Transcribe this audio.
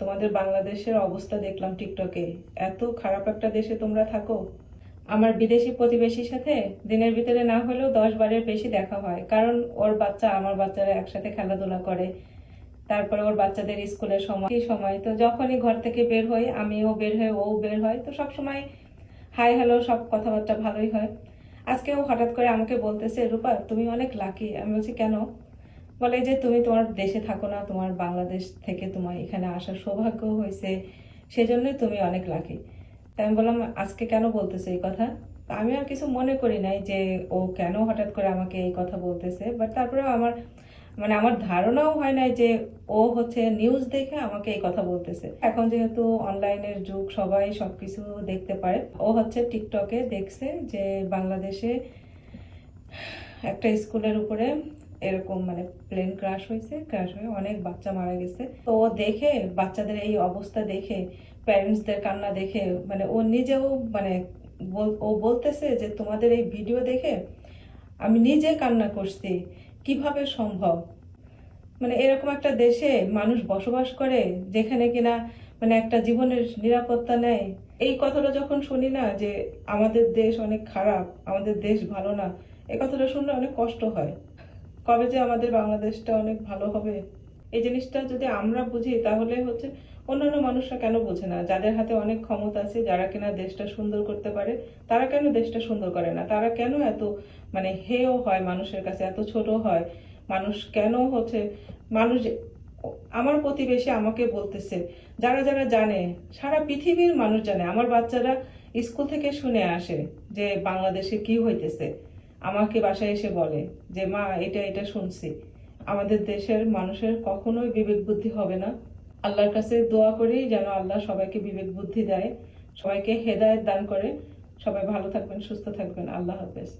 তোমাদের বাংলাদেশের অবস্থা দেখলাম টিকটকে। এত খারাপ একটা দেশে তোমরা থাকো। আমার বিদেশি প্রতিবেশীর সাথে দিনের ভিতরে না হলেও দশ বারের বেশি দেখা হয়, কারণ ওর বাচ্চা আমার বাচ্চারা একসাথে খেলাধুলা করে। তারপরে ওর বাচ্চাদের স্কুলের সময়, এই সময়। তো যখনই ঘর থেকে বের হই, আমিও বের হই ও বের হয়। তো সব সময় হাই হ্যালো, সব কথাবার্তা ভালোই হয়। আজকে ও হঠাৎ করে আমাকে বলতেছে, রূপা, তুমি অনেক লাকি। আমি বলছি, কেন? বলে যে তুমি তোমার দেশে থাকো না, তোমার বাংলাদেশ থেকে তোমার এখানে আসার সৌভাগ্য হয়েছে, সেজন্যই তুমি অনেক লাকি তাই আমি বললাম, আজকে কেন বলতেছে এই কথা? আমি আর কিছু মনে করি নাই যে ও কেন হঠাৎ করে আমাকে এই কথা বলতেছে বাট তারপরেও আমার মানে আমার ধারণাও হয় নাই যে ও হচ্ছে নিউজ দেখে আমাকে এই কথা বলতেছে। এখন যেহেতু অনলাইনের যুগ, সবাই সবকিছু দেখতে পারে। ও হচ্ছে টিকটকে দেখছে যে বাংলাদেশে একটা স্কুলের উপরে এরকম মানে প্লেন ক্রাশ হয়েছে ক্রাশ হয়ে অনেক বাচ্চা মারা গেছে। তো ও দেখে, বাচ্চাদের এই অবস্থা দেখে প্যারেন্টসদের কান্না দেখে মানে ও নিজেও মানে ও বলতেছে যে, তোমাদের এই ভিডিও দেখে আমি নিজে কান্না করছি। কীভাবে সম্ভব? মানে এরকম একটা দেশে মানুষ বসবাস করে, যেখানে কিনা মানে একটা জীবনের নিরাপত্তা নেয়। এই কথাটা যখন শুনি না যে, আমাদের দেশ অনেক খারাপ, আমাদের দেশ ভালো না, এ কথাটা শুনলে অনেক কষ্ট হয়। কবে যে আমাদের বাংলাদেশটা অনেক ভালো হবে, এই জিনিসটা যদি আমরা বুঝি, তাহলে হচ্ছে অন্যান্য মানুষরা কেন বোঝে না? যাদের হাতে অনেক ক্ষমতা আছে, যারা কিনা দেশটা সুন্দর করতে পারে, তারা কেন দেশটা সুন্দর করে না? তারা কেন এত মানে হেয় হয় মানুষের কাছে, এত ছোট হয়? মানুষ কেন হচ্ছে, মানুষ আমার প্রতিবেশী আমাকে বলতেছে, যারা যারা জানে, সারা পৃথিবীর মানুষ জানে, আমার বাচ্চারা স্কুল থেকে শুনে আসে যে বাংলাদেশে কি হইতেছে। আমাকে বাসায় এসে বলে যে, মা, এটা এটা শুনছি। আমাদের দেশের মানুষের কখনোই বিবেক বুদ্ধি হবে না। আল্লাহর কাছে দোয়া করি যেন আল্লাহ সবাইকে বিবেক বুদ্ধি দেয়, সবাইকে হেদায়েত দান করে। সবাই ভালো থাকবেন, সুস্থ থাকবেন। আল্লাহ হাফেজ।